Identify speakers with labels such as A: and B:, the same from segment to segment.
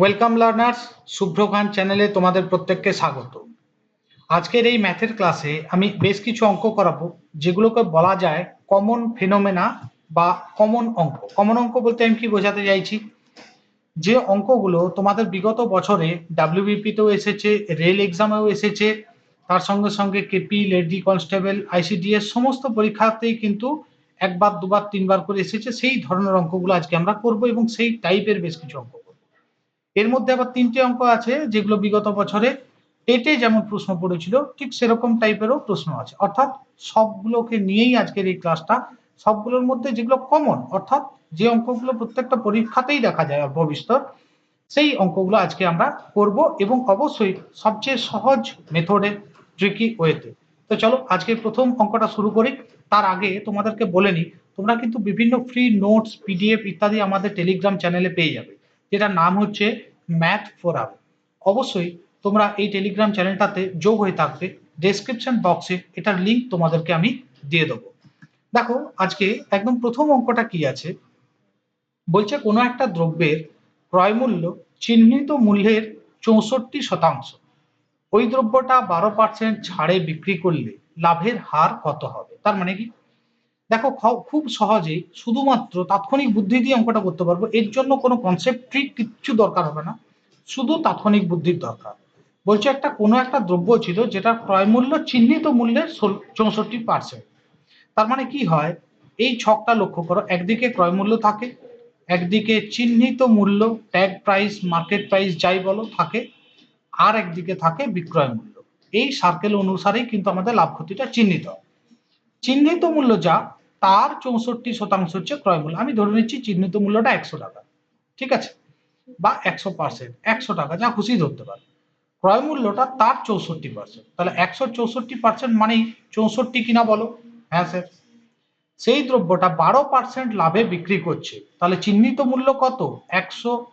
A: Welcome learners শুভ্র খান চ্যানেলে তোমাদের প্রত্যেককে স্বাগত। আজকের এই ম্যাথের ক্লাসে আমি বেশ কিছু অঙ্ক করাবো, যেগুলোকে বলা যায় কমন ফেনোমেনা বা কমন অঙ্ক। কমন অঙ্ক বলতে আমি কি বোঝাতে চাইছি? যে অঙ্কগুলো তোমাদের বিগত বছরে ডাব্লিউবিপিতেও এসেছে রেল এক্সামেও এসেছে, তার সঙ্গে সঙ্গে কেপি লেডি কনস্টেবল আইসিডিএস সমস্ত পরীক্ষাতেই কিন্তু একবার, দুবার, তিনবার করে এসেছে। সেই ধরনের অঙ্কগুলো আজকে আমরা করব এবং সেই টাইপের বেশ কিছু অঙ্ক। এর মধ্যে আবার তিনটে অঙ্ক আছে যেগুলো বিগত বছরে টেটে যেমন প্রশ্ন পড়েছিল, ঠিক সেরকম টাইপেরও প্রশ্ন আছে। অর্থাৎ সবগুলোকে নিয়েই আজকের এই ক্লাসটা, সবগুলোর মধ্যে যেগুলো কমন অর্থাৎ যে অঙ্কগুলো প্রত্যেকটা পরীক্ষাতেই দেখা যায় বিস্তর সেই অঙ্কগুলো আজকে আমরা করব এবং অবশ্যই সবচেয়ে সহজ মেথডে ট্রিকি ওয়েতে তো। চলো, আজকে প্রথম অঙ্কটা শুরু করি। তার আগে তোমাদেরকে বলে নিই, তোমরা কিন্তু বিভিন্ন ফ্রি নোটস পিডিএফ ইত্যাদি আমাদের টেলিগ্রাম চ্যানেলে পেয়ে যাবে, যেটার নাম হচ্ছে ম্যাথ ফোরাম অবশ্যই তোমরা এই টেলিগ্রাম চ্যানেলটাতে যোগ হয়ে থাকবে। ডেসক্রিপশন বক্সে এটার লিংক তোমাদেরকে আমি দিয়ে দেবো। দেখো, আজকে একদম প্রথম অঙ্কটা কি আছে? বলছে কোনো একটা দ্রব্যের ক্রয় মূল্য চিহ্নিত মূল্যের চৌষট্টি শতাংশ। ওই দ্রব্যটা বারো পার্সেন্ট ছাড়ে বিক্রি করলে লাভের হার কত হবে? তার মানে কি? দেখো খুব সহজে শুধুমাত্র তাৎক্ষণিক বুদ্ধি দিয়ে অঙ্কটা করতে পারব। এর জন্য কোনো কনসেপ্ট কিচ্ছু দরকার হবে না। শুধু তাৎক্ষণিক বুদ্ধির দরকার। বলছে একটা, কোনো একটা দ্রব্য ছিল যেটার ক্রয় মূল্য চিহ্নিত মূল্যের চৌষট্টি পার্সেন্ট তার মানে কি হয়? এই ছকটা লক্ষ্য করো, একদিকে ক্রয় মূল্য থাকে, একদিকে চিহ্নিত মূল্য ট্যাগ প্রাইস মার্কেট প্রাইস যাই বলো, থাকে, আর একদিকে থাকে বিক্রয় মূল্য। এই সার্কেল অনুসারেই কিন্তু আমাদের লাভ ক্ষতিটা চিহ্নিত। চিহ্নিত মূল্য যা তার চৌষট্টি শতাংশ হচ্ছে ক্রয় মূল্য আমি ধরে নিচ্ছি চিহ্নিত মূল্যটা একশো টাকা। ঠিক আছে? বা একশো পার্সেন্ট একশো টাকা, যা খুশি ধরতে পারে। ক্রয় মূল্যটা তার চৌষট্টি পার্সেন্ট তাহলে একশো চৌষট্টি পার্সেন্ট মানেই চৌষট্টি কিনা বলো? হ্যাঁ স্যার। সেই দ্রব্যটা বারো পার্সেন্ট লাভে বিক্রি করছে। তাহলে চিহ্নিত মূল্য কত? একশো।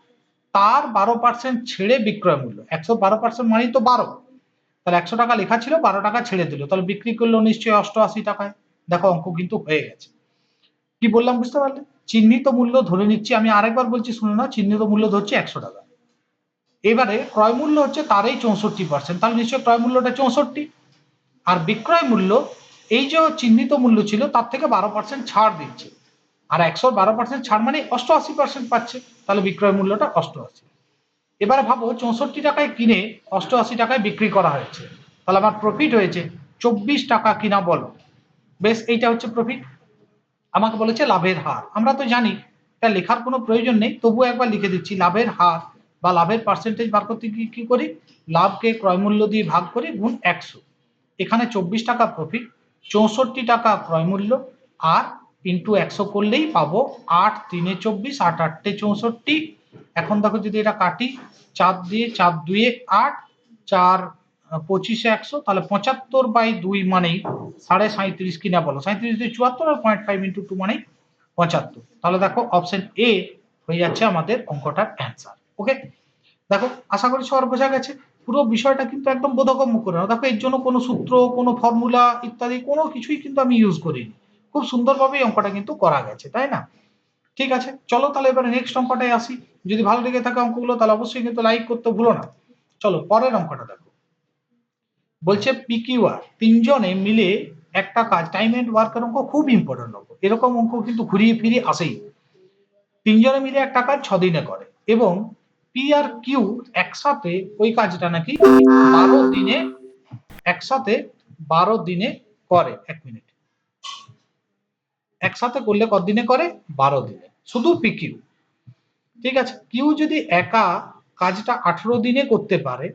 A: তার বারো পার্সেন্ট ছেড়ে বিক্রয় মূল্য। একশো বারো পার্সেন্ট মানেই তো বারো। তাহলে একশো টাকা লেখা ছিল, বারো টাকা ছেড়ে দিল। তাহলে বিক্রি করল নিশ্চয়ই অষ্টআশি টাকায়। দেখো অঙ্ক কিন্তু হয়ে গেছে। কি বললাম বুঝতে পারলে? চিহ্নিত মূল্য ধরে নিচ্ছি, আমি আরেকবার বলছি, শুনে না, চিহ্নিত মূল্য ধরছি একশো টাকা। এবারে ক্রয় মূল্য হচ্ছে তারই চৌষট্টি পার্সেন্ট তাহলে নিশ্চয়ই ক্রয় মূল্যটা চৌষট্টি। আর বিক্রয় মূল্য, এই যে চিহ্নিত মূল্য ছিল, তার থেকে বারো পার্সেন্ট ছাড় দিচ্ছে। আর একশো বারো পার্সেন্ট ছাড় মানে অষ্টআশি পার্সেন্ট পাচ্ছে, তাহলে বিক্রয় মূল্যটা অষ্টআশি। এবারে ভাবো, চৌষট্টি টাকায় কিনে অষ্টআশি টাকায় বিক্রি করা হয়েছে। তাহলে আমার প্রফিট হয়েছে, চব্বিশ টাকা কিনা বলো। বেশ, এইটা হচ্ছে প্রফিট আমাকে বলেছে লাভের হার। আমরা তো জানি, এটা লেখার কোনো প্রয়োজন নেই, তবুও একবার লিখে দিচ্ছি, লাভের হার বা লাভের পার্সেন্টেজ বার করতে কি, কী করি? লাভকে ক্রয় মূল্য দিয়ে ভাগ করি, গুণ একশো। এখানে চব্বিশ টাকা প্রফিট চৌষট্টি টাকা ক্রয় মূল্য, আর ইন্টু একশো করলেই পাবো আট তিনে চব্বিশ, আট আটটে চৌষট্টি। এখন দেখো যদি এটা কাটি, চার দিয়ে, চার দুয়ে আট, চার পঁচিশে একশো, তাহলে পঁচাত্তর বাই দুই মানেই সাড়ে সাঁত্রিশ কিনা বলো? সাঁত্রিশ দিয়ে চুয়াত্তর আর পয়েন্ট ফাইভ ইন্টু টু মানেই পঁচাত্তর। তাহলে দেখো অপশন এ হয়ে যাচ্ছে আমাদের অঙ্কটার অ্যান্সার ওকে দেখো, আশা করি সবার বোঝা গেছে। পুরো বিষয়টা কিন্তু একদম বোধগম্য করে নাও। দেখো, এর জন্য কোনো সূত্র, কোনো ফর্মুলা ইত্যাদি, কোনো কিছুই কিন্তু আমি ইউজ করিনি। খুব সুন্দরভাবে অঙ্কটা কিন্তু করা গেছে, তাই না? ঠিক আছে, চলো তাহলে এবারে নেক্সট অঙ্কটায় আসি। যদি ভালো লেগে থাকে অঙ্কগুলো, তাহলে অবশ্যই কিন্তু লাইক করতে ভুলো না। চলো, পরের অঙ্কটা দেখো। বলছে পিকিউআর তিনজনে মিলে একটা কাজ টাইম এন্ড ওয়ার্কের অঙ্ক খুব ইম্পর্টেন্ট অঙ্ক। এরকম অঙ্ক কিন্তু ঘুরিয়ে ফিরিয়ে আসেই। তিনজনে মিলে একটা কাজ ছ দিনে করে এবং পি আর কিউ একসাথে ওই কাজটা নাকি বারো দিনে, একসাথে বারো দিনে করে, এক মিনিট একসাথে করলে কতদিনে করে? বারো দিনে। শুধু পি কিউ ঠিক আছে? কিউ যদি একা কাজটা আঠেরো দিনে করতে পারে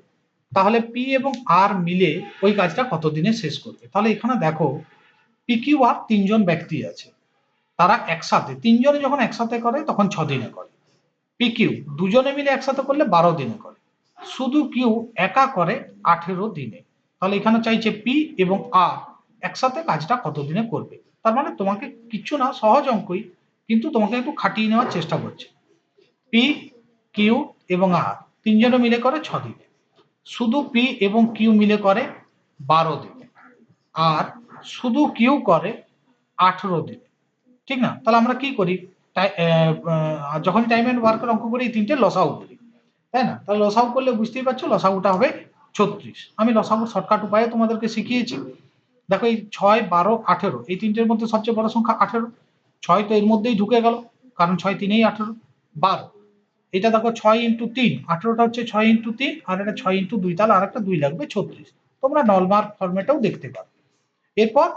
A: তাহলে পি এবং আর মিলে ওই কাজটা কত দিনে শেষ করবে? তাহলে এখানে দেখো পি কিউ আর তিনজন ব্যক্তি আছে। তারা একসাথে, তিনজনে যখন একসাথে করে, তখন ছ দিনে করে। পি কিউ দুজনে মিলে একসাথে করলে বারো দিনে করে। শুধু কিউ একা করে আঠেরো দিনে। তাহলে এখানে চাইছে পি এবং আর একসাথে কাজটা কত দিনে করবে? তার মানে তোমাকে কিচ্ছু না, সহজ অঙ্কই, কিন্তু তোমাকে একটু খাটিয়ে নেওয়ার চেষ্টা করছে। পি কিউ এবং আর তিনজনে মিলে করে ছ দিনে শুধু পি এবং কিউ মিলে করে বারো দিনে। আর শুধু কিউ করে আঠেরো দিনে। ঠিক না? তাহলে আমরা কি করি? যখন টাইম এন্ড ওয়ার্কের অঙ্ক করি, এই তিনটে লসাও করি। তাই না? তাহলে লসাগু করলে বুঝতেই পারছ লসাগুটা হবে ছত্রিশ। আমি লসাগু শর্টকাট উপায়ে তোমাদেরকে শিখিয়েছি। দেখো এই ছয়, বারো, আঠেরো, এই তিনটের মধ্যে সবচেয়ে বড় সংখ্যা আঠেরো। ছয় তো এর মধ্যেই ঢুকে গেল। কারণ ছয় তিনেই আঠেরো। বারো। এটা দেখো ছয় ইন্টু তিন, আঠেরোটা হচ্ছে ছয় ইন্টু তিন, আর এটা ছয় ইন্টু দুই, তাহলে আর একটা দুই লাগবে ছত্রিশ। তোমরা নলমার্ক ফর্মেটেও দেখতে পারো। এরপর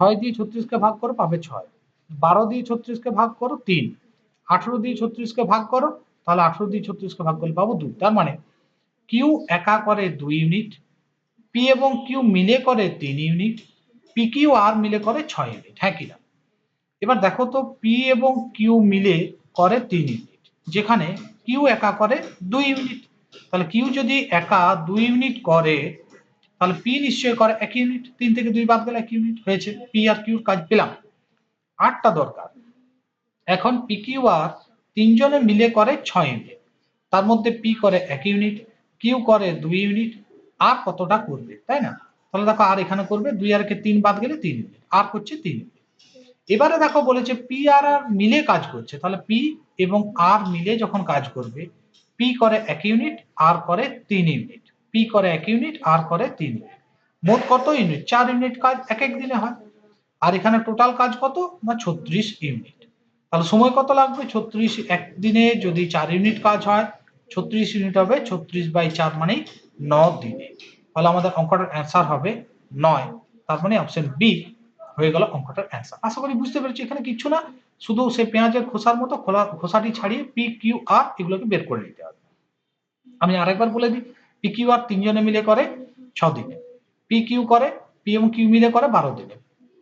A: ছয় দিয়ে ছত্রিশকে ভাগ করো, পাবে ছয়। বারো দিয়ে ছত্রিশকে ভাগ করো, তিন। আঠেরো দিয়ে ছত্রিশকে ভাগ করো, তাহলে আঠেরো দিয়ে ছত্রিশকে ভাগ করলে পাবো দুই। তার মানে কিউ একা করে দুই ইউনিট পি এবং কিউ মিলে করে তিন ইউনিট পি কিউ আর মিলে করে ছয় ইউনিট হ্যাঁ কিনা এবার দেখো তো পি এবং কিউ মিলে করে তিন ইউনিট, যেখানে কিউ একা করে দুই ইউনিট। তাহলে কিউ যদি একা দুই ইউনিট করে, তাহলে পি নিশ্চয়ই করে এক ইউনিট, তিন থেকে দুই বাদ গেলে এক ইউনিট হয়েছে। পি আর কিউর কাজ পেলাম। আটটা দরকার। এখন পি কিউ আর তিনজনে মিলে করে ছয় ইউনিট। তার মধ্যে পি করে এক ইউনিট কিউ করে দুই ইউনিট, আর কতটা করবে, তাই না? তাহলে দেখো আর এখানে করবে, দুই আর কে তিন বাদ গেলে তিন ইউনিট, আর করছে তিন ইউনিট। এবারে দেখো বলেছে পি আর আর মিলে কাজ করছে। তাহলে পি এবং আর মিলে যখন কাজ করবে পি করে এক ইউনিট আর করে তিন ইউনিট পি করে এক ইউনিট আর করে তিন ইউনিট মোট কত ইউনিট চার ইউনিট কাজ এক এক দিনে হয়। আর এখানে টোটাল কাজ কত? না, ছত্রিশ ইউনিট তাহলে সময় কত লাগবে? ছত্রিশ একদিনে যদি চার ইউনিট কাজ হয়, ছত্রিশ ইউনিট হবে, ছত্রিশ বাই চার মানে ন দিনে। তাহলে আমাদের অঙ্কটার অ্যান্সার হবে নয়। তার মানে অপশন বি হয়ে গেল অঙ্কটার অ্যান্সার আশা করি বুঝতে পেরেছি, এখানে কিছু না। শুধু সে পেঁয়াজের খোসার মতো খোলা খোসাটি ছাড়িয়ে পি কিউ আর এগুলোকে বের করে নিতে হবে। আমি আরেকবার বলে দিই পি কিউ আর তিনজনে মিলে করে ছ দিনে পি কিউ করে পি এবং কিউ মিলে করে বারো দিনে।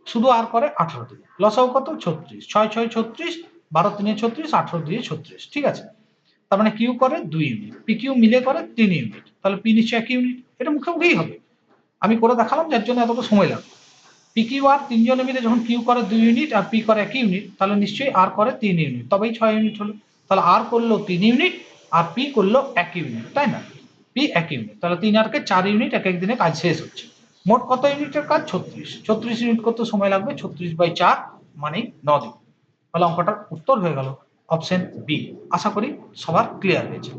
A: শুধু আর করে আঠারো দিনে। লসাও কত? ছত্রিশ। ছয় ছয়, ছত্রিশ। বারো, তিনে ছত্রিশ, আঠারো, দিয়ে ছত্রিশ। ঠিক আছে? তার মানে কিউ করে দুই ইউনিট পি কিউ মিলে করে তিন ইউনিট তাহলে পি নিশ্চয় এক ইউনিট এটা মুখে মুখেই হবে। আমি করে দেখালাম, যার জন্য এতটা সময় লাগবে। পি কিউ আর তিনজনে মিলে যখন কিউ করে দুই ইউনিট আর পি করে এক ইউনিট তাহলে নিশ্চয়ই আর করে তিন ইউনিট তবেই ছয় ইউনিট হলো। তাহলে আর করল তিন ইউনিট আর পি করল এক ইউনিট তাই না? পি এক ইউনিট তাহলে তিন আরকে চার ইউনিট এক এক দিনে কাজ শেষ হচ্ছে। মোট কত ইউনিটের কাজ? ছত্রিশ। ছত্রিশ ইউনিট করতে সময় লাগবে? ছত্রিশ বাই চার মানে ন দিন। তাহলে অঙ্কটার উত্তর হয়ে গেল অপশন বি আশা করি সবার ক্লিয়ার হয়েছে।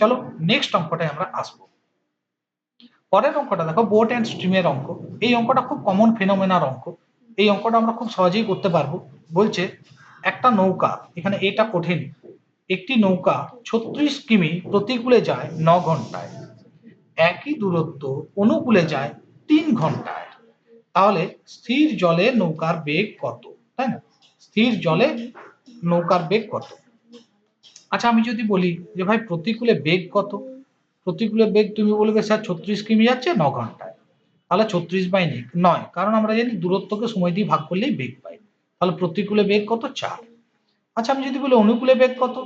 A: চলো নেক্সট অঙ্কটায় আমরা আসব। পরের অঙ্কটা দেখো বোট অ্যান্ড স্ট্রিমের অঙ্ক। এই অঙ্কটা খুব কমন ফেনোমেনার অঙ্ক। এই অঙ্কটা আমরা খুব সহজেই করতে পারব। বলছে, একটা নৌকা, এখানে এটা কঠিন। একটি নৌকা ছত্রিশ কিমি প্রতিকূলে যায় ন ঘন্টায়। একই দূরত্ব অনুকূলে যায় তিন ঘন্টায়। তাহলে স্থির জলে নৌকার বেগ কত? তাই না? স্থির জলে নৌকার বেগ কত? আচ্ছা আমি যদি বলি যে ভাই, প্রতিকূলে বেগ কত? প্রতিকূলে বেগ তুমি বলবে স্যার ছত্রিশ কিমি যাচ্ছে ন ঘন্টায়। তাহলে ছত্রিশ বাই নয়। কারণ আমরা জানি দূরত্বকে সময় দিয়ে ভাগ করলেই বেগ পাই। তাহলে প্রতিকূলে বেগ কত? চার। আচ্ছা আমি যদি বলি অনুকূলে বেগ কত?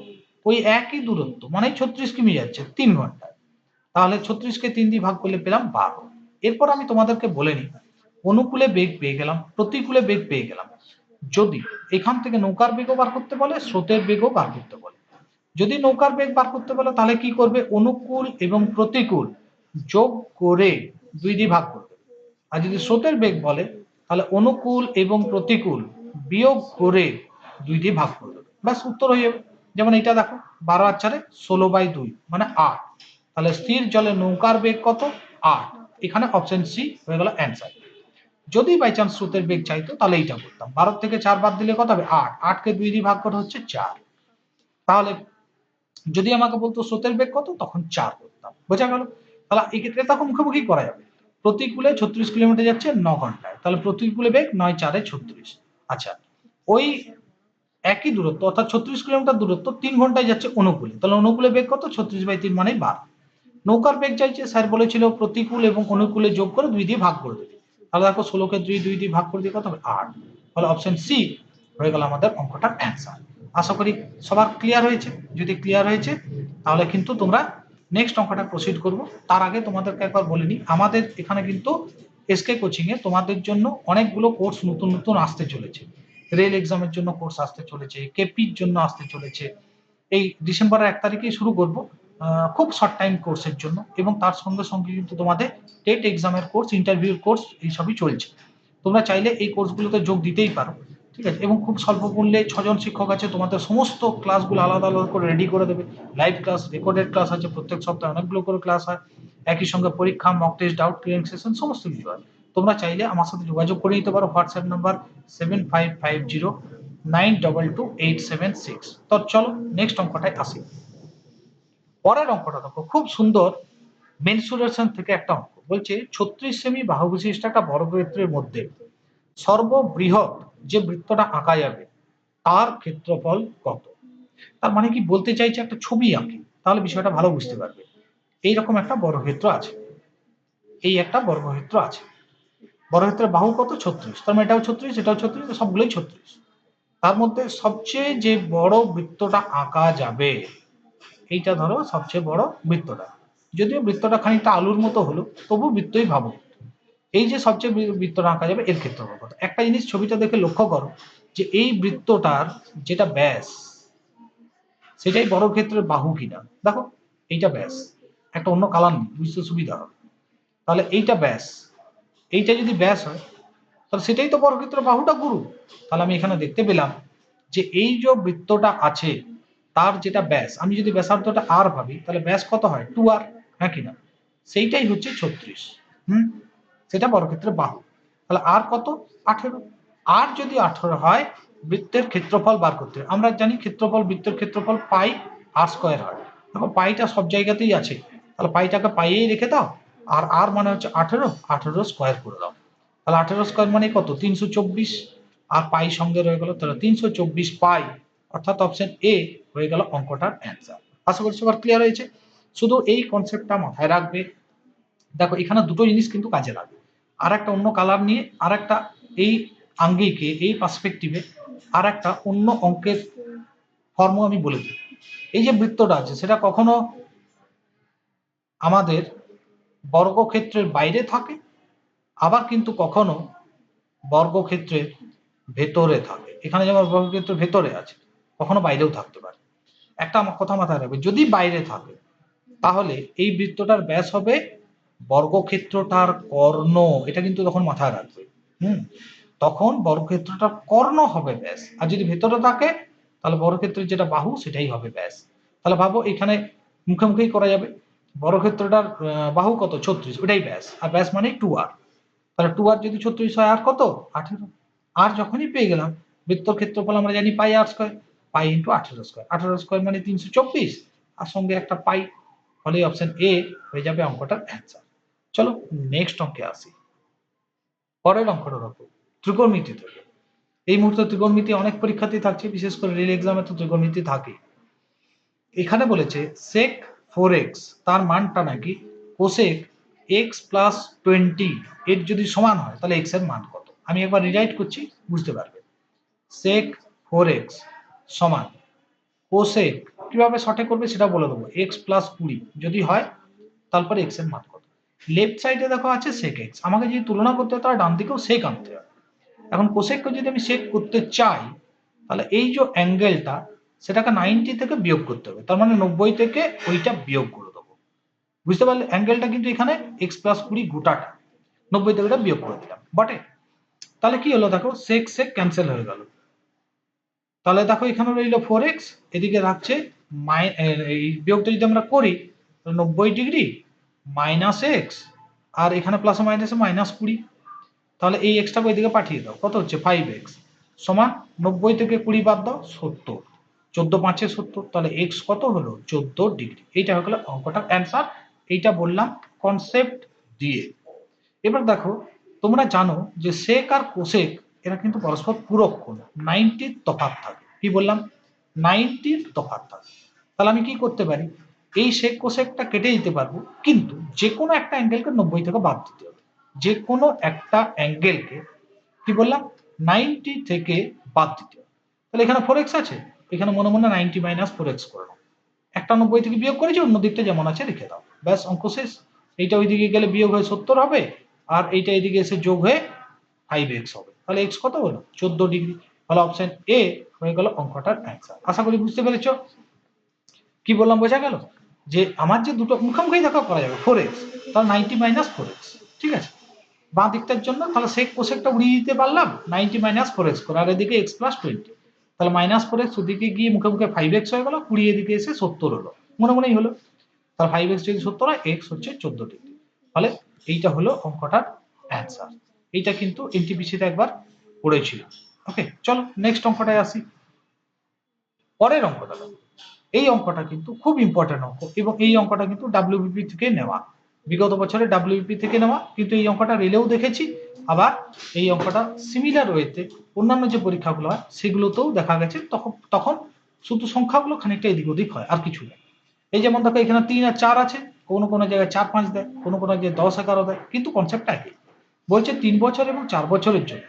A: ওই একই দূরত্ব মানে ছত্রিশ কিমি যাচ্ছে তিন ঘন্টায়। তাহলে ছত্রিশকে তিন দিয়ে ভাগ করলে পেলাম বারো। এরপর আমি তোমাদেরকে বলে নিই, অনুকূলে বেগ পেয়ে গেলাম, প্রতিকূলে বেগ পেয়ে গেলাম। যদি এখান থেকে নৌকার বেগও বার করতে বলে, স্রোতের বেগও বার করতে বলে। যদি নৌকার বেগ বার করতে বলে, তাহলে কি করবে? অনুকূল এবং প্রতিকূল যোগ করে দুই দিয়ে ভাগ করবে। আর যদি স্রোতের বেগ বলে, তাহলে অনুকূল এবং প্রতিকূল বিয়োগ করে দুই দিয়ে ভাগ করে দেবে ব্যাস, উত্তর হয়ে যাবে। যেমন এটা দেখো, বারো আর চারে ষোলো বাই দুই মানে আট। তাহলে স্থির জলে নৌকার বেগ কত? আট। এখানে অপশন সি হয়ে গেল অ্যান্সার যদি বাই চান্স স্রোতের বেগ চাইতো, তাহলে এইটা করতাম। বারো থেকে চার বাদ দিলে কত হবে? আট। আটকে দুই দিয়ে ভাগ করা হচ্ছে চার। তাহলে যদি আমাকে বলতো, স্রোতের বেগ কত? তখন চার করতাম। বোঝা গেল? তাহলে এই ক্ষেত্রে তখন মুখোমুখি করা যাবে। প্রতিকূলে ছত্রিশ কিলোমিটার যাচ্ছে ন ঘন্টায়। তাহলে প্রতিকূলে বেগ নয় চারে ছত্রিশ। আচ্ছা ওই একই দূরত্ব, অর্থাৎ ছত্রিশ কিলোমিটার দূরত্ব তিন ঘন্টায় যাচ্ছে অনুকূলে। তাহলে অনুকূলে বেগ কত? ছত্রিশ বাই তিন মানে বারো। নৌকার বেগ চাইছে, স্যার বলেছিল প্রতিকূল এবং অনুকূলে যোগ করে দুই দিয়ে ভাগ করে দেবে। তাহলে দেখো, ষোলোকে দুই দুই দিয়ে ভাগ করে দিয়ে কত হবে? আট। তাহলে অপশন সি হয়ে গেল আমাদের অঙ্কটার অ্যান্সার আশা করি সবার ক্লিয়ার হয়েছে। যদি ক্লিয়ার হয়েছে, তাহলে কিন্তু তোমরা নেক্সট অঙ্কটা প্রসিড করব। তার আগে তোমাদেরকে একবার বলে নিই, আমাদের এখানে কিন্তু এসকে কোচিংয়ে তোমাদের জন্য অনেকগুলো কোর্স নতুন নতুন আসতে চলেছে। রেল এক্সামের জন্য কোর্স আসতে চলেছে কেপির জন্য আসতে চলেছে। এই ডিসেম্বরের এক তারিখেই শুরু করব খুব শর্ট টাইম কোর্সের জন্য এবং তার সঙ্গে সঙ্গে কিন্তু তোমাদের টেট এক্সামের কোর্স ইন্টারভিউর কোর্স এইসবই চলছে। তোমরা চাইলে এই কোর্সগুলোতে যোগ দিতেই পারো। ঠিক আছে? এবং খুব স্বল্প মূল্যে ছজন শিক্ষক আছে, তোমাদের সমস্ত ক্লাসগুলো আলাদা আলাদা করে রেডি করে দেবে। লাইভ ক্লাস রেকর্ডেড ক্লাস আছে, প্রত্যেক সপ্তাহে অনেকগুলো করে ক্লাস হয়। একই সঙ্গে পরীক্ষা mock test doubt clearing session সমস্ত কিছু হয়। তোমরা চাইলে আমার সাথে যোগাযোগ করে নিতে পারো WhatsApp number seven five five zero nine double two eight seven six তো চলো নেক্সট অঙ্কটায় আসি। পরের অঙ্কটা দেখো, খুব সুন্দর মেনসুরেশন থেকে একটা অঙ্ক। বলছে, ছত্রিশ সেমি বাহু বিশিষ্ট একটা বর্গক্ষেত্রের মধ্যে সর্ববৃহৎ যে বৃত্তটা আঁকা যাবে, তার ক্ষেত্রফল কত? তার মানে কি বলতে চাইছে একটা ছবি আঁকি, তাহলে বিষয়টা ভালো বুঝতে পারবে। এইরকম একটা বর্গক্ষেত্র আছে। এই একটা বর্গক্ষেত্র আছে। বর্গক্ষেত্রের বাহু কত? ছত্রিশ। তার মানে এটাও ছত্রিশ এটাও ছত্রিশ সবগুলোই ছত্রিশ। তার মধ্যে সবচেয়ে যে বড় বৃত্তটা আঁকা যাবে, এইটা ধরো সবচেয়ে বড় বৃত্তটা। যদিও বৃত্তটা খানিকটা আলুর মতো হলো তবু বৃত্তই ভাবো এই যে সবচেয়ে বৃ- বৃত্তটা আঁকা যাবে, এর ক্ষেত্রফল কত একটা জিনিস ছবিটা দেখে লক্ষ্য করো, যে এই বৃত্তটার যেটা ব্যাস, সেটাই বর্গক্ষেত্রের বাহু কিনা। দেখো, এইটা ব্যাস। একটা অন্য কালার নেই, বুঝতে সুবিধা হবে। তাহলে এইটা ব্যাস। এইটা যদি ব্যাস হয়, তাহলে সেটাই তো বর্গক্ষেত্রের বাহুটা, গুরু। তাহলে আমি এখানে দেখতে পেলাম যে এই যে বৃত্তটা আছে, তার যেটা ব্যাস, আমি যদি ব্যাসার্ধটা আর ভাবি, তাহলে ব্যাস কত হয়? টু আর হ্যাঁ কিনা সেইটাই হচ্ছে ছত্রিশ। হুম? সেটা বর্গক্ষেত্রের বাহু। তাহলে আর কত? আঠেরো। আর যদি আঠেরো হয়, বৃত্তের ক্ষেত্রফল বার করতে। আমরা জানি ক্ষেত্রফল, বৃত্তের ক্ষেত্রফল পাই আর স্কোয়ার হয়। দেখো পাইটা সব জায়গাতেই আছে। তাহলে পাইটাকে পাইয়েই রেখে দাও। আর আর মানে হচ্ছে আঠেরো। আঠেরো স্কোয়ার করে দাও। তাহলে আঠেরো স্কোয়ার মানে কত? তিনশো চব্বিশ। আর পাই সঙ্গে রয়ে গেল, তাহলে তিনশো চব্বিশ পাই। অর্থাৎ অপশন এ হয়ে গেল অঙ্কটার অ্যান্সার আশা করি সবার ক্লিয়ার হয়েছে। শুধু এই কনসেপ্টটা মাথায় রাখবে। দেখো এখানে দুটো জিনিস কিন্তু কাজে লাগবে। আর একটা অন্য কালার নিয়ে আর একটা এই আঙ্গিকে, এই পার্সপেক্টিভে আর একটা অন্য অঙ্কের ফর্ম আমি বলে দিই। এই যে বৃত্তটা আছে, সেটা কখনো আমাদের বর্গক্ষেত্রের বাইরে থাকে, আবার কিন্তু কখনো বর্গক্ষেত্রের ভেতরে থাকে। এখানে যেমন বর্গক্ষেত্র ভেতরে আছে, কখনো বাইরেও থাকতে পারে। একটা কথা মাথায় রাখবে, যদি বাইরে থাকে, তাহলে এই বৃত্তটার ব্যাস হবে বর্গক্ষেত্রটার কর্ণ, এটা কিন্তু তখন মাথায় রাখবে। হুম? তখন বর্গক্ষেত্রটার কর্ণ হবে ব্যাস। আর যদি ভেতরে থাকে, তাহলে বর্গক্ষেত্রের যেটা বাহু, সেটাই হবে ব্যাস। তাহলে ভাবো, এখানে মুখে মুখেই করা যাবে। বর্গক্ষেত্রটার বাহু কত? ছত্রিশ, ওটাই ব্যাস। আর ব্যাস মানে টু আর তাহলে টু আর যদি ছত্রিশ হয়, আর কত? আঠেরো। আর যখনই পেয়ে গেলাম, বৃত্তর ক্ষেত্রফল আমরা জানি পাই আর স্কোয়ার পাই ইন্টু আঠেরো স্কোয়ার আঠেরো স্কোয়ার মানে তিনশো চব্বিশ। আর সঙ্গে একটা পাই ফলে অপশন এ হয়ে যাবে অঙ্কটার অ্যান্সার চলো নেক্সট অঙ্কে আসি। পরের অঙ্কটা দেখো ত্রিকোণমিতি থেকে। এই মুহূর্তে ত্রিকোণমিতি অনেক পরীক্ষাতেই থাকছে, বিশেষ করে রেল এক্সামে তো ত্রিকোণমিতি থাকে। এখানে বলেছে সেক ফোর এক্স তার মানটা নাকি কোসেক এক্স প্লাস টোয়েন্টি এর যদি সমান হয়, তাহলে এক্সের মান কত? আমি একবার রিরাইট করছি, বুঝতে পারবে। সেক ফোর এক্স সমান কোসেক কীভাবে শর্টে করবে সেটা বলে দেবো এক্স প্লাস কুড়ি, যদি হয়, তারপরে এক্সের মান কত? লেফট সাইডে দেখো আছে সেক এক্স আমাকে যদি তুলনা করতে হয়, তাহলে ডান দিকেও সেক আনতে হবে এখন কোসেককে যদি আমি সেক করতে চাই, তাহলে এই যে অ্যাঙ্গেলটা সেটাকে নাইনটি থেকে বিয়োগ করতে হবে। তার মানে নব্বই থেকে ওইটা বিয়োগ করে দেবো। বুঝতে পারলে? অ্যাঙ্গেলটা কিন্তু এখানে এক্স প্লাস কুড়ি গোটাটা। নব্বই থেকে ওটা বিয়োগ করে দিলাম। বটে তাহলে কি হলো? দেখো সেক সেক ক্যান্সেল হয়ে গেল। তাহলে দেখো, এখানে রইল ফোর এক্স এদিকে রাখছে মাই এই বিয়োগটা যদি আমরা করি নব্বই ডিগ্রি মাইনাস এক্স আর এখানে প্লাস মাইনাসে মাইনাস কুড়ি। তাহলে এই এক্সটাকে ওইদিকে পাঠিয়ে দাও। কত হচ্ছে? ফাইভ এক্স সমান নব্বই থেকে কুড়ি বাদ দাও, সত্তর। চোদ্দ পাঁচে সত্তর, তাহলে এক্স কত হলো? চোদ্দ ডিগ্রি। এইটা হয়ে গেলো অঙ্কটার অ্যান্সার এইটা বললাম কনসেপ্ট দিয়ে। এবার দেখো, তোমরা জানো যে সেক আর কোসেক এরা কিন্তু পরস্পর পূরক কোণ। নাইনটির তফাৎ থাকে। কি বললাম? নাইনটির তফাৎ থাকে। তাহলে আমি কি করতে পারি? এই সেক কোসেকটা কেটে দিতে পারব, কিন্তু যে কোনো একটা অ্যাঙ্গেলকে নব্বই থেকে বাদ দিতে হবে। যে কোনো একটা অ্যাঙ্গেলকে কি বললাম? নাইনটি থেকে বাদ দিতে হবে। তাহলে এখানে ফোর এক্স আছে, এখানে মনে মনে নাইনটি মাইনাস ফোর এক্স করে নাও। একটা নব্বই থেকে বিয়োগ করেছি, অন্য দিকটা যেমন আছে রেখে দাও। ব্যাস, অঙ্ক শেষ। এইটা ওইদিকে গেলে বিয়োগ হয়ে সত্তর হবে, আর এইটা এদিকে এসে যোগ হয়ে ফাইভ এক্স হবে। তাহলে এক্স কত হলো? চোদ্দ ডিগ্রি তাহলে অপশন এ হয়ে গেল অঙ্কটার অ্যান্সার আশা করি বুঝতে পেরেছ? কি বললাম, বোঝা গেল? যে আমার যে দুটো মুখোমুখি দেখা করা যাবে ফোর এক্স তাহলে নাইনটি মাইনাস ফোর এক্স ঠিক আছে বাঁ দিকটার জন্য, তাহলে সেক কোসেকটা উড়িয়ে দিতে পারলাম নাইনটি মাইনাস ফোর এক্স করে, আর এদিকে এক্স প্লাস টোয়েন্টি তাহলে মাইনাস ফোর এক্স ওদিকে গিয়ে মুখে মুখে ফাইভ এক্স হয়ে গেলো কুড়ি এদিকে এসে সত্তর হলো, মনে মনেই হলো, তাহলে ফাইভ এক্স যদি সত্তর হয় এক্স হচ্ছে চোদ্দ ডিগ্রি ফলে এইটা হলো অঙ্কটার অ্যান্সার এইটা কিন্তু এনটিপিসিতে একবার পড়েছিল ওকে চলো নেক্সট অঙ্কটায় আসি, পরের অঙ্কটা। এই অঙ্কটা কিন্তু খুব ইম্পর্টেন্ট অঙ্ক এবং এই অঙ্কটা কিন্তু ডাব্লিউবিপি থেকে নেওয়া। বিগত বছরে ডাব্লিউবিপি থেকে নেওয়া, কিন্তু এই অঙ্কটা রেলেও দেখেছি। আবার এই অঙ্কটা সিমিলার ওয়েতে অন্যান্য যে পরীক্ষাগুলো হয়, সেগুলোতেও দেখা গেছে। তখন তখন শুধু সংখ্যাগুলো খানিকটা এদিক ওদিক হয়, আর কিছু নেই। এই যেমন দেখো, এখানে তিন আর চার আছে, কোনো কোনো জায়গায় চার পাঁচ দেয়, কোনো কোনো জায়গায় দশ এগারো দেয়, কিন্তু কনসেপ্টটা একই। বলছে তিন বছর এবং চার বছরের জন্য।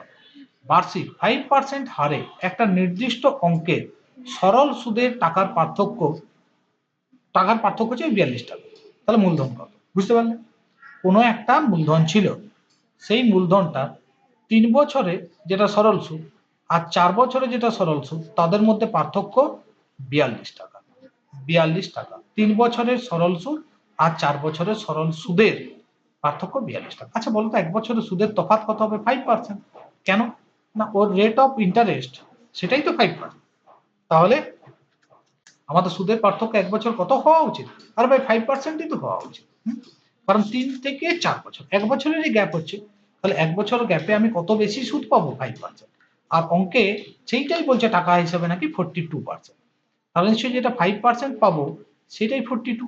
A: বার্ষিক ফাইভ পার্সেন্ট হারে একটা নির্দিষ্ট অঙ্কের সরল সুদের টাকার পার্থক্য টাকার পার্থক্য হচ্ছে বিয়াল্লিশ টাকা। তাহলে মূলধন কত? বুঝতে পারলেন কোনো একটা মূলধন ছিল। সেই মূলধনটা তিন বছরে যেটা সরল সুদ আর চার বছরে যেটা সরল সুদ, তাদের মধ্যে পার্থক্য বিয়াল্লিশ টাকা। বিয়াল্লিশ টাকা। তিন বছরের সরল সুদ আর চার বছরের সরল সুদের পার্থক্য বিয়াল্লিশ টাকা। আচ্ছা বলতো এক বছরের সুদের তফাৎ কত হবে? ফাইভ পার্সেন্ট কেন? না, ওর রেট অফ ইন্টারেস্ট সেটাই তো ফাইভ পার্সেন্ট তাহলে আমাদের সুদের পার্থক্য এক বছর কত হওয়া উচিত? আর ভাই ফাইভ পার্সেন্টই তো হওয়া উচিত কারণ তিন থেকে চার বছর, এক বছরেরই গ্যাপ হচ্ছে। তাহলে এক বছর গ্যাপে আমি কত বেশি সুদ পাবো ফাইভ পার্সেন্ট আর অঙ্কে সেইটাই বলছে টাকা হিসাবে নাকি ফোরটি টু পার্সেন্ট তাহলে নিশ্চয়ই যেটা ফাইভ পার্সেন্ট পাবো, সেটাই ফোরটি টু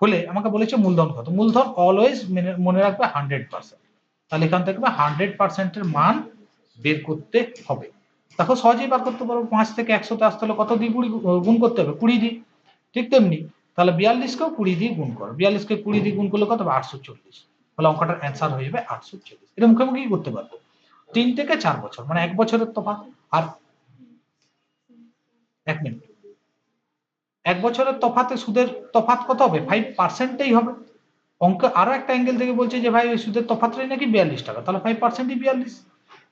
A: হলে আমাকে বলেছে মূলধন কত? মূলধন অলওয়েজ মনে রাখবে হান্ড্রেড পার্সেন্ট তাহলে এখান থেকে হান্ড্রেড পার্সেন্টের মান বের করতে হবে। দেখো সহজেই বার করতে পারব পাঁচ থেকে একশোতে আসতে হলে কত দিয়ে কুড়ি গুণ করতে হবে? কুড়ি দিয়ে। ঠিক তেমনি, তাহলে বিয়াল্লিশকেও কুড়ি দিয়ে গুণ করো। বিয়াল্লিশকে কুড়ি দিয়ে গুণ করলে কত হবে? আটশো চল্লিশ। তাহলে অঙ্কটার অ্যান্সার হয়ে যাবে আটশো চল্লিশ। এটা মুখোমুখি করতে পারব। তিন থেকে চার বছর মানে এক বছরের তফাৎ। আর এক মিনিট। এক বছরের তফাতে সুদের তফাৎ কত হবে? ফাইভ পার্সেন্টেই হবে। অঙ্ক আরও একটা অ্যাঙ্গেল থেকে বলছে যে, ভাই, ওই সুদের তফাতটাই নাকি বিয়াল্লিশ টাকা? তাহলে ফাইভ পার্সেন্টই বিয়াল্লিশ।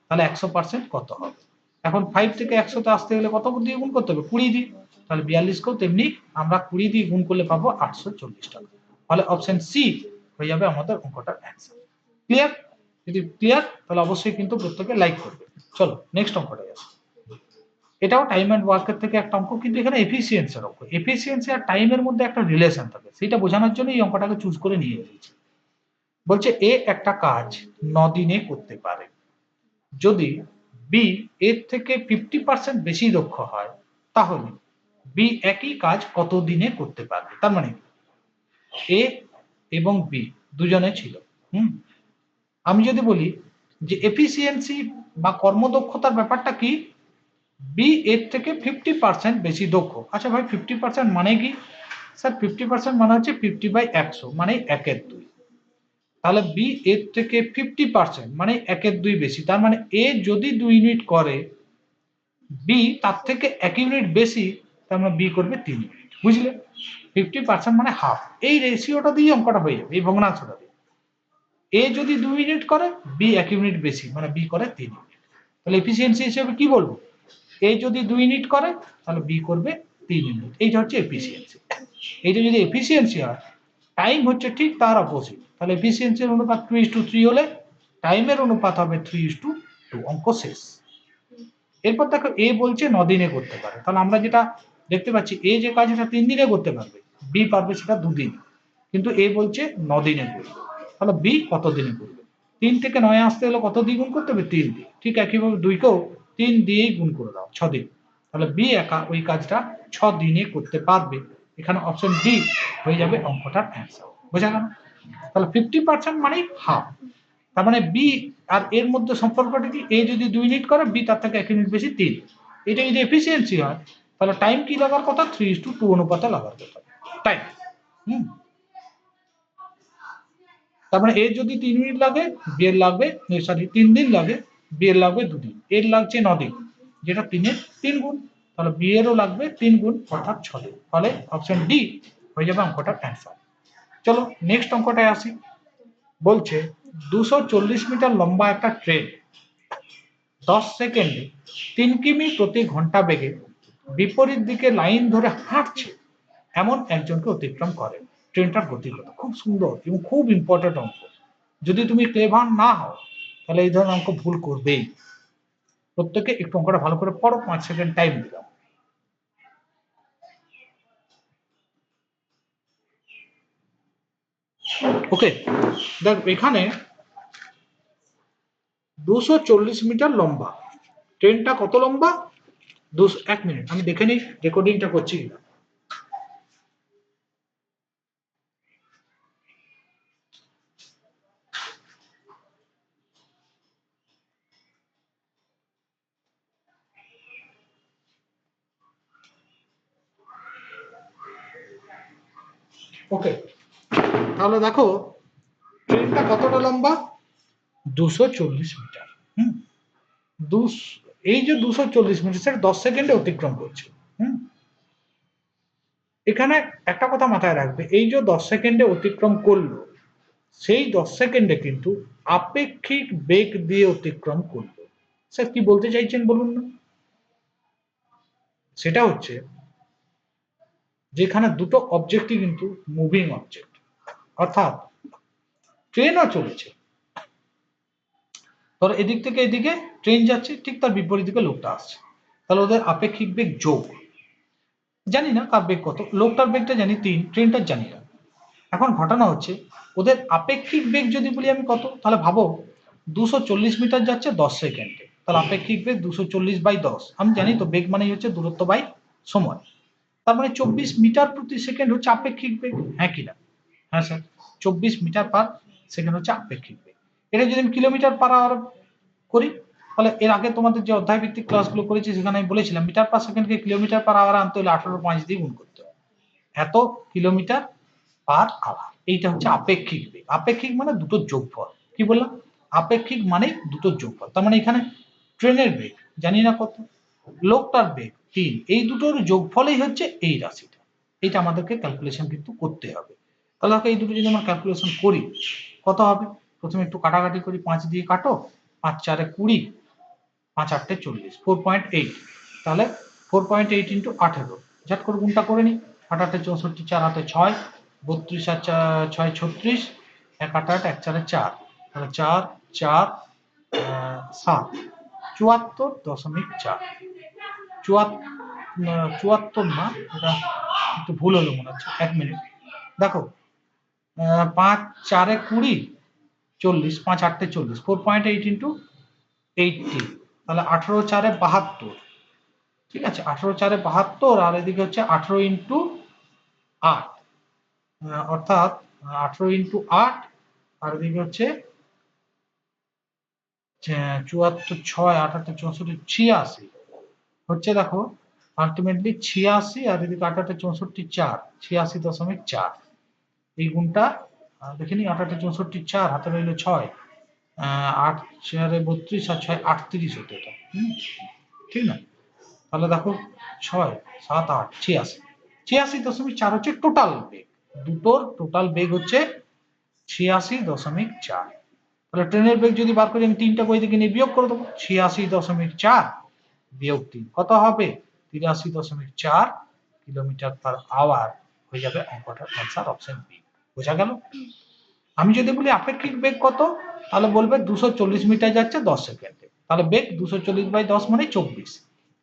A: তাহলে একশো পার্সেন্ট কত হবে? এখন ফাইভ থেকে একশোতে আসতে গেলে কত দিয়ে গুণ করতে হবে? কুড়ি দিয়ে। তাহলে বিয়াল্লিশকেও তেমনি আমরা কুড়ি দিয়ে গুণ করলে পাবো আটশো চল্লিশ টাকা। তাহলে অপশন সি হয়ে যাবে আমাদের অঙ্কটার অ্যান্সার ক্লিয়ার যদি ক্লিয়ার তাহলে অবশ্যই কিন্তু প্রত্যেকে লাইক করবে। চলো নেক্সট অঙ্কটাই আসো। এটাও টাইম অ্যান্ড ওয়ার্কের থেকে একটা অঙ্ক, কিন্তু এখানে এফিসিয়েন্সির অঙ্ক। এফিসিয়েন্সি আর টাইমের মধ্যে একটা রিলেশন থাকে। সেটা বোঝানোর জন্য এই অঙ্কটাকে চুজ করে নিয়ে এসেছি বলছে, এ একটা কাজ ন দিনে করতে পারে। যদি বি এর থেকে ফিফটি পার্সেন্ট বেশি দক্ষ হয়, তাহলে বি একই কাজ কত দিনে করতে পারবে? তার মানে এ এবং বি দুজনে ছিল, হুম? আমি যদি বলি যে এফিসিয়েন্সি বা কর্মদক্ষতার ব্যাপারটা কি? বি এর থেকে ফিফটি পার্সেন্ট বেশি দক্ষ। আচ্ছা ভাই ফিফটি পার্সেন্ট মানে কি? স্যার ফিফটি পার্সেন্ট মানে হচ্ছে ফিফটি বাই একশো মানে একের দুই। তাহলে বি এর থেকে ফিফটি পার্সেন্ট মানে একের দুই বেশি। তার মানে এ যদি দুই ইউনিট করে বি তার থেকে এক ইউনিট বেশি, তার মানে বি করবে তিন ইউনিট বুঝলে? ফিফটি পার্সেন্ট মানে হাফ এই রেশিওটা দিয়ে অঙ্কটা হয়ে যাবে, এই ভগ্নাংশটা দিয়ে। এ যদি দুই ইউনিট করে বি এক ইউনিট বেশি মানে বি করে তিন ইউনিট তাহলে এফিসিয়েন্সি হিসেবে কি বলব? এ যদি দুই ইউনিট করে, তাহলে বি করবে তিন ইউনিট এইটা হচ্ছে এফিসিয়েন্সি এইটা যদি এফিসিয়েন্সি হয় টাইম হচ্ছে ঠিক তার অপোজিট তাহলে এফিসিয়েন্সির অনুপাত টু ইস টু থ্রি হলে টাইমের অনুপাত হবে থ্রি ইস টু টু অঙ্ক শেষ। এরপর দেখো এ বলছে ন দিনে করতে পারে। তাহলে আমরা যেটা দেখতে পাচ্ছি এ যে কাজ এটা তিন দিনে করতে পারবে। বি পারবে সেটা দুদিন। কিন্তু এ বলছে ন দিনে করবে। তাহলে বি কত দিনে করবে? তিন থেকে নয় আসতে হলে কত দিয়ে গুণ করতে হবে? তিন দিয়ে। ঠিক একইভাবে দুইকেও তিন দিয়েই গুণ করে দাও, ছ দিন। তাহলে বি একা ওই কাজটা ছ দিনে করতে পারবে। এখানে অপশন ডি হয়ে যাবে অঙ্কটার অ্যান্সার বোঝা গেল? তাহলে ফিফটি পার্সেন্ট মানে হাফ তার মানে বি আর এর মধ্যে সম্পর্কটা কি? এ যদি দুই ইউনিট করে বি তার থেকে এক ইউনিট বেশি তিন। এটা যদি এফিসিয়েন্সি হয়, তাহলে টাইম কি লাগার কথা? থ্রি ইস টু টু অনুপাতে লাগার কথা। Time hmm. তার মানে এর যদি তিন মিনিট লাগে বিয়ের লাগবে সরি তিন দিন লাগে বিয়ের লাগবে দুদিন। এর লাগছে দিন যেটা তিনের তিন গুণ। তাহলে বিয়েরও লাগবে তিন গুণ অর্থাৎ ছ দিন ফলে অপশন ডি হয়ে যাবে অঙ্কটার অ্যান্সার চলো নেক্সট অঙ্কটায় আসি। বলছে দুশো চল্লিশ মিটার লম্বা একটা ট্রেন দশ সেকেন্ডে তিন কিমি প্রতি ঘণ্টা বেগে বিপরীত দিকে লাইন ধরে হাঁটছে এমন একজনকে অতিক্রম করে। ট্রেনটার গতি খুব সুন্দর এবং খুব ইম্পর্টেন্ট অঙ্ক। যদি তুমি ক্লেভার না হও, তাহলে এই ধরনের অঙ্ক ভুল করবেই। প্রত্যেকে একটু অঙ্কটা ভালো করে পড়ো, পাঁচ সেকেন্ড টাইম দিলাম। ওকে দেখ এখানে দুশো চল্লিশ মিটার লম্বা। ট্রেনটা কত লম্বা? দুশো, এক মিনিট, আমি দেখে নিই রেকর্ডিংটা করছি কিনা। ওকে তাহলে দেখো ট্রেনটা কতটা লম্বা? দুশো চল্লিশ মিটার। এই যে দুশো চল্লিশ মিটার, সেটা দশ সেকেন্ডে অতিক্রম করছে। হুম? এখানে একটা কথা মাথায় রাখবে, এই যে দশ সেকেন্ডে অতিক্রম করল, সেই দশ সেকেন্ডে কিন্তু আপেক্ষিক বেগ দিয়ে অতিক্রম করল। স্যার, কি বলতে চাইছেন বলুন না? সেটা হচ্ছে, যেখানে দুটো অবজেক্টই কিন্তু মুভিং অবজেক্ট অর্থাৎ ট্রেনও চলেছে। ধরো এদিক থেকে এদিকে ট্রেন যাচ্ছে, ঠিক তার বিপরীত দিকে লোকটা আসছে। তাহলে ওদের আপেক্ষিক বেগ যোগ। জানি না কার বেগ কত, লোকটার বেগটা জানি তিন, ট্রেনটার জানি না। এখন ঘটনা হচ্ছে, ওদের আপেক্ষিক বেগ যদি বলি আমি কত, তাহলে ভাবো দুশো চল্লিশ মিটার যাচ্ছে দশ সেকেন্ডে। তাহলে আপেক্ষিক বেগ দুশো চল্লিশ বাই দশ। আমি জানি তো বেগ মানেই হচ্ছে দূরত্ব বাই সময়। তার মানে চব্বিশ মিটার প্রতি সেকেন্ড হচ্ছে আপেক্ষিক বেগ হ্যাঁ কি না? হ্যাঁ স্যার, চব্বিশ মিটার পার সেকেন্ড হচ্ছে আপেক্ষিক বেগ এটা যদি আমি কিলোমিটার পার আওয়ার করি, তাহলে এর আগে তোমাদের যে অধ্যায় ভিত্তিক ক্লাসগুলো করেছি, সেখানে আমি বলেছিলাম মিটার পার সেকেন্ডকে কিলোমিটার পার আওয়ার আনতে হলে আঠারো পাঁচ দিয়ে গুণ করতে হবে। এত কিলোমিটার পার আওয়ার এইটা হচ্ছে আপেক্ষিক বেগ আপেক্ষিক মানে দুটো যোগফল। কি বললাম? আপেক্ষিক মানে দুটো যোগফল। তার মানে এখানে ট্রেনের বেগ জানি না কত? লোকটার বেগ তিন। এই দুটোর যোগফলেই হচ্ছে এই রাশিটা। এটা আমাদেরকে ক্যালকুলেশন কিন্তু করতে হবে। তাহলে দেখো এই দুটো যদি আমরা ক্যালকুলেশন করি, কত হবে? প্রথমে একটু কাটাকাটি করি, পাঁচ দিয়ে কাটো, পাঁচ চারে কুড়ি, পাঁচ আটটে চল্লিশ ফোর পয়েন্ট এইট তাহলে ফোর পয়েন্ট এইট ইন্টু আঠেরো। ঝাট করে গুণটা করে নিই আট আটে চৌষট্টি, চার হাতে ছয়, বত্রিশ আর ছয় ছত্রিশ, এক আট আট, এক চারে চার। তাহলে চার চার সাত। চুয়াত্তর দশমিক চার। চুয়াত্তর না, এটা একটু ভুল হলো মনে হচ্ছে। এক মিনিট। দেখো পাঁচ চারে কুড়ি, চল্লিশ, পাঁচ আটটে চল্লিশ four point eight into eighty তাহলে আঠেরো চারে বাহাত্তর, ঠিক আছে? আঠেরো চারে বাহাত্তর, আর এদিকে হচ্ছে আঠেরো ইন্টু আট অর্থাৎ আঠেরো ইন্টু আট, আর এদিকে হচ্ছে চুয়াত্তর ছয় আঠাত্তর চৌষট্টি, ছিয়াশি, হচ্ছে দেখো আলটিমেটলি ছিয়াশি, আর এদিকে আঠাত্তর চৌষট্টি চার, ছিয়াশি দশমিক চার। এই গুণটা দেখে নি আঠাত্তর চৌষট্টি চার, হাতে রইল ছয় আট চারে বত্রিশ আর ছয় আটত্রিশ হতো এটা ঠিক না? তাহলে দেখো, ছয়, সাত, আট, ছিয়াশি ছিয়াশি দশমিক চার হচ্ছে টোটাল বেগ, দুটোর টোটাল বেগ হচ্ছে ছিয়াশি দশমিক চার। তাহলে ট্রেনের বেগ যদি বার করি, আমি তিনটা বই থেকে নিয়ে বিয়োগ করে দেবো, ছিয়াশি দশমিক চার বিয়োগ তিন, কত হবে? তিরাশি দশমিক চার কিলোমিটার পার আওয়ার হয়ে যাবে অঙ্কটার অ্যান্সার অপশন বি। বোঝা গেল? আমি যদি বলি আপেক্ষিক বেগ কত, তাহলে বলবে দুশো চল্লিশ মিটার যাচ্ছে দশ সেকেন্ডে। তাহলে বেগ দুশো চল্লিশ বাই দশ মানে চব্বিশ।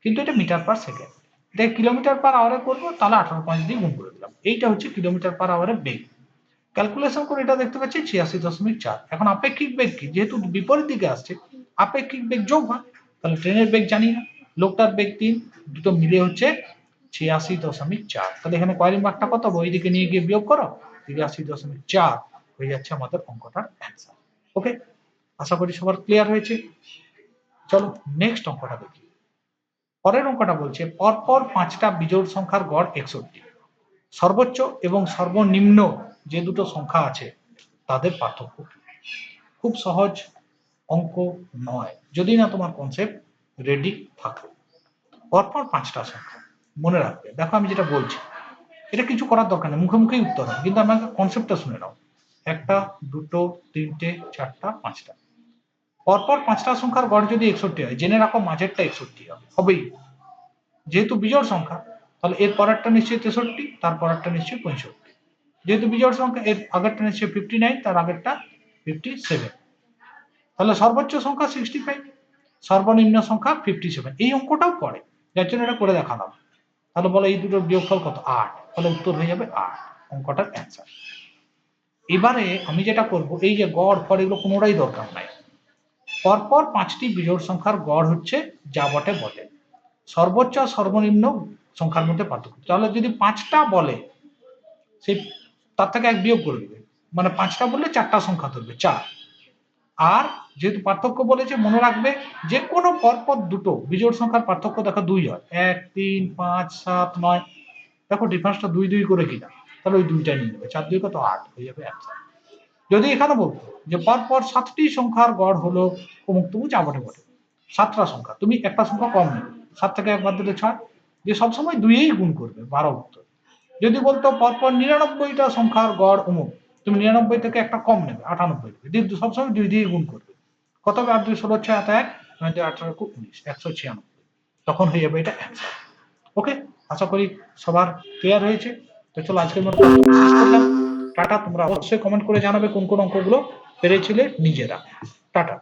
A: কিন্তু এটা মিটার পার সেকেন্ড। এটা কিলোমিটার পার আওয়ারে করব, তাহলে আঠারো পয়েন্ট দিয়ে গুণ করে দিলাম। এইটা হচ্ছে কিলোমিটার পার আওয়ারের বেগ। ক্যালকুলেশন করে এটা দেখতে পাচ্ছি ছিয়াশি দশমিক চার। এখন আপেক্ষিক বেগ কি? যেহেতু বিপরীত দিকে আসছে, আপেক্ষিক বেগ যোগ হয়, তাহলে ট্রেনের বেগ জানি না। লোকটার বেগ তিন, দুটো মিলে হচ্ছে ছিয়াশি দশমিক চার। তাহলে এখানে কয়েরিং মার্কটা কত হবে? ওইদিকে নিয়ে গিয়ে বিয়োগ করো। তিরাশি দশমিক চার হয়ে যাচ্ছে আমাদের অঙ্কটার অ্যান্সার ওকে আশা করি সবার ক্লিয়ার হয়েছে। চলো নেক্সট অঙ্কটা দেখি। পরের অঙ্কটা বলছে, পরপর পাঁচটা বিজোড় সংখ্যার গড় একষট্টি। সর্বোচ্চ এবং সর্বনিম্ন যে দুটো সংখ্যা আছে, তাদের পার্থক্য খুব সহজ অঙ্ক নয়। যদি না তোমার কনসেপ্ট রেডি থাকে। পরপর পাঁচটা সংখ্যা। মনে রাখবে। দেখো আমি যেটা বলছি। এটা কিছু করার দরকার নেই মুখে মুখেই উত্তর হয় কিন্তু আমাকে কনসেপ্টটা শুনে নাও। একটা, দুটো, তিনটে, চারটা, পাঁচটা। পরপর পাঁচটা সংখ্যার গড় যদি একষট্টি হয়, জেনে রাখো মাঝেরটা একষট্টি হবেই। যেহেতু বিজোড় সংখ্যা, তাহলে এর পরেরটা নিশ্চয়ই তেষট্টি, তার পরেরটা নিশ্চয়ই পঁয়ষট্টি। যেহেতু বিজোড় সংখ্যা, এর আগেরটা নিশ্চয়ই ফিফটি নাইন তার আগেরটা ফিফটি সেভেন তাহলে সর্বোচ্চ সংখ্যা সিক্সটি ফাইভ সর্বনিম্ন সংখ্যা ফিফটি সেভেন এই অঙ্কটাও পড়ে, যার জন্য এটা করে দেখালাম। তাহলে বলো এই দুটোর বিয়োগফল কত? আট। তাহলে উত্তর হয়ে যাবে আট অঙ্কটার অ্যান্সার এবারে আমি যেটা করব, এই যে গড়, ফল এগুলো কোনোটাই দরকার নাই। পরপর পাঁচটি বিজোড় সংখ্যার গড় হচ্ছে যা বটে বটে। সর্বোচ্চ আর সর্বনিম্ন সংখ্যার মধ্যে পার্থক্য। তাহলে যদি পাঁচটা বলে সেই তার থেকে এক বিয়োগ করে দেবে। মানে পাঁচটা বললে চারটা সংখ্যা ধরবে, চার। আর যেহেতু পার্থক্য বলেছে, মনে রাখবে যে কোনো পরপর দুটো বিজোড় সংখ্যার পার্থক্য দেখো দুই হয়। এক, তিন, পাঁচ, সাত, নয় দেখো ডিফারেন্সটা দুই দুই করে কিনা? তাহলে ওই দুইটা নিয়ে নেবে। চার দুই কত আট? হয়ে যাবে অ্যান্সার যদি এখানে বলতো যে পরপর সাতটি সংখ্যার গড় হলো, অমুক তমুক যা বটে। সাতটা সংখ্যা। তুমি একটা সংখ্যা কম নেবে। সাত থেকে একবার দিলে ছয়। যে সবসময় দুইয়েই গুণ করবে, বারো উত্তর। যদি বলতো পরপর নিরানব্বইটা সংখ্যার গড় অমুক, তুমি নিরানব্বই থেকে একটা কম নেবে, আটানব্বই নেবে। দিয়ে সবসময় দুই দিয়ে গুণ করবে। কত হবে? আট দুই ষোলো, ছয় হাতে এক আঠারো উনিশ, একশো ছিয়ানব্বই। তখন হয়ে যাবে এটা অ্যান্সার ওকে আশা করি সবার ক্লিয়ার হয়েছে। তো চলো আজকের মতো টাটা, তোমরা অবশ্যই কমেন্ট করে জানাবে কোন কোন অঙ্কগুলো পেরেছিলে নিজেরা। টাটা।